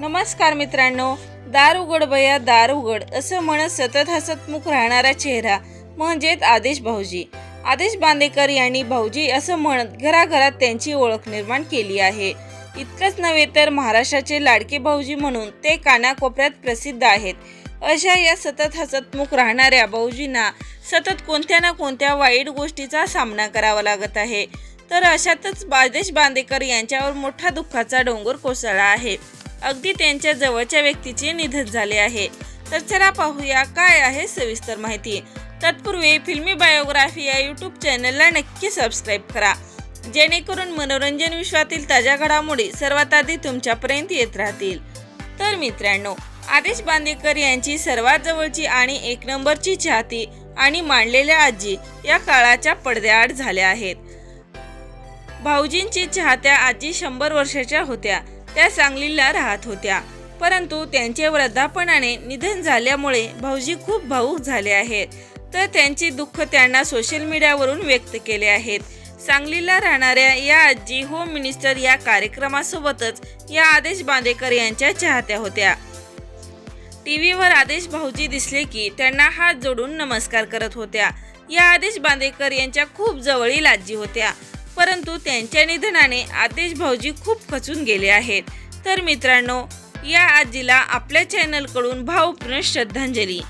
नमस्कार मित्रांनो दार उघड बया दार उघड असं म्हणत सतत हसतमुख राहणारा चेहरा म्हणजेच आदेश भाऊजी. आदेश बांदेकर यांनी भाऊजी असं म्हणत घराघरात त्यांची ओळख निर्माण केली आहे. इतकंच नव्हे तर महाराष्ट्राचे लाडके भाऊजी म्हणून ते कानाकोपऱ्यात प्रसिद्ध आहेत. अशा या सतत हसतमुख राहणाऱ्या भाऊजींना सतत कोणत्या ना कोणत्या वाईट गोष्टीचा सामना करावा लागत आहे. तर अशातच आदेश बांदेकर यांच्यावर मोठा दुःखाचा डोंगर कोसळला आहे. अगदी त्यांच्या जवळच्या व्यक्तीचे निधन झाले आहे. तर चला पाहूया काय आहे सविस्तर माहिती. तत्पूर्वी फिल्मी बायोग्राफी या यूट्यूब चॅनलला नक्की सबस्क्राईब करा. जेणेकरून मनोरंजन विश्वातील ताज्या घडामोडी सर्वात आधी तुमच्यापर्यंत येत राहतील. तर मित्रांनो आदेश बांदेकर यांची सर्वात जवळची आणि एक नंबरची चाहती आणि मांडलेल्या आजी या काळाच्या पडद्याआड झाल्या आहेत. भाऊजींची चाहत्या आजी शंभर वर्षाच्या होत्या. त्या सांगलीला राहत होत्या. परंतु त्यांचे वृद्धापणाने निधन झाल्यामुळे भाऊजी खूप भावूक झाले आहेत. तर त्यांचे दुःख त्यांना सोशल मीडियावरून व्यक्त केले आहेत. सांगलीला राहणाऱ्या या आजी होम मिनिस्टर या कार्यक्रमासोबतच या आदेश बांदेकर यांच्या चाहत्या होत्या. टीव्हीवर आदेश भाऊजी दिसले की त्यांना हात जोडून नमस्कार करत होत्या. या आदेश बांदेकर यांच्या खूप जवळील आजी होत्या. परंतु त्यांच्या निधनाने आदेश भाऊजी खूप खचून गेले आहेत. तर मित्रांनो या आजीला आपल्या चॅनलकडून भावपूर्ण श्रद्धांजली.